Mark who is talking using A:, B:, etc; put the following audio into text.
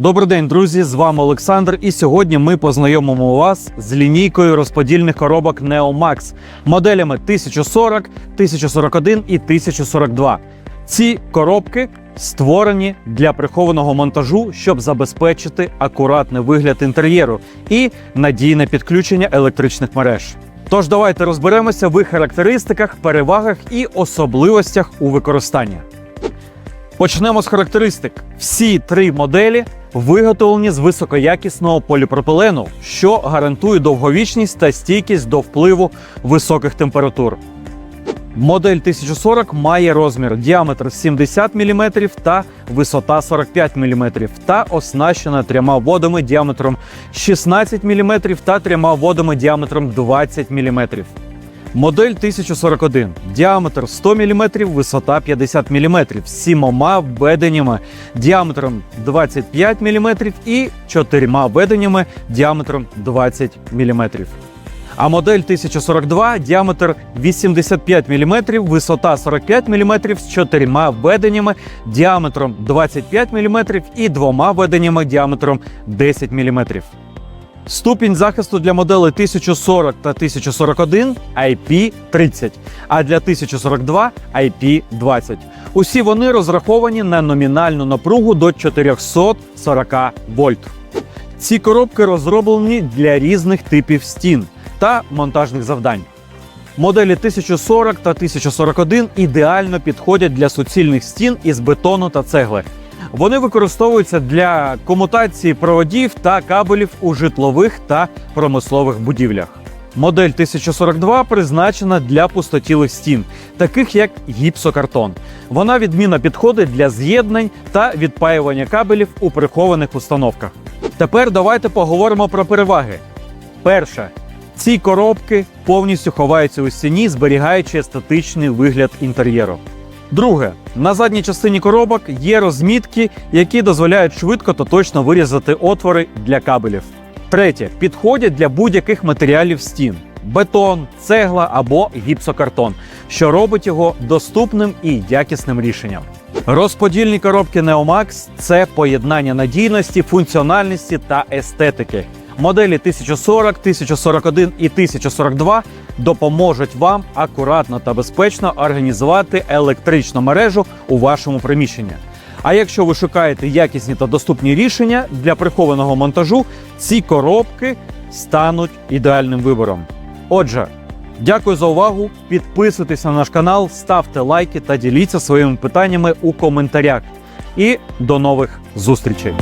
A: Добрий день, друзі! З вами Олександр. І сьогодні ми познайомимо вас з лінійкою розподільних коробок NeoMax моделями 1040, 1041 і 1042. Ці коробки створені для прихованого монтажу, щоб забезпечити акуратний вигляд інтер'єру і надійне підключення електричних мереж. Тож давайте розберемося в їх характеристиках, перевагах і особливостях у використанні. Почнемо з характеристик. Всі три моделі виготовлені з високоякісного поліпропилену, що гарантує довговічність та стійкість до впливу високих температур. Модель 1040 має розмір діаметр 70 мм та висота 45 мм та оснащена трьома водами діаметром 16 мм та трьома водами діаметром 20 мм. Модель 1041. Діаметр 100 мм, висота 50 мм з сімома введеннями діаметром 25 мм і чотирма введеннями діаметром 20 мм. А модель 1042 діаметр 85 мм, висота 45 мм з чотирма введеннями діаметром 25 мм і двома введеннями діаметром 10 мм. Ступінь захисту для моделей 1040 та 1041 IP30, а для 1042 IP20. Усі вони розраховані на номінальну напругу до 440 вольт. Ці коробки розроблені для різних типів стін та монтажних завдань. Моделі 1040 та 1041 ідеально підходять для суцільних стін із бетону та цегли. Вони використовуються для комутації проводів та кабелів у житлових та промислових будівлях. Модель 1042 призначена для пустотілих стін, таких як гіпсокартон. Вона відмінно підходить для з'єднань та відпаювання кабелів у прихованих установках. Тепер давайте поговоримо про переваги. Перше, ці коробки повністю ховаються у стіні, зберігаючи естетичний вигляд інтер'єру. Друге, на задній частині коробок є розмітки, які дозволяють швидко та точно вирізати отвори для кабелів. Третє, підходять для будь-яких матеріалів стін: бетон, цегла або гіпсокартон, що робить його доступним і якісним рішенням. Розподільні коробки NeoMax – це поєднання надійності, функціональності та естетики. Моделі 1040, 1041 і 1042 допоможуть вам акуратно та безпечно організувати електричну мережу у вашому приміщенні. А якщо ви шукаєте якісні та доступні рішення для прихованого монтажу, ці коробки стануть ідеальним вибором. Отже, дякую за увагу. Підписуйтесь на наш канал, ставте лайки та діліться своїми питаннями у коментарях. І до нових зустрічей!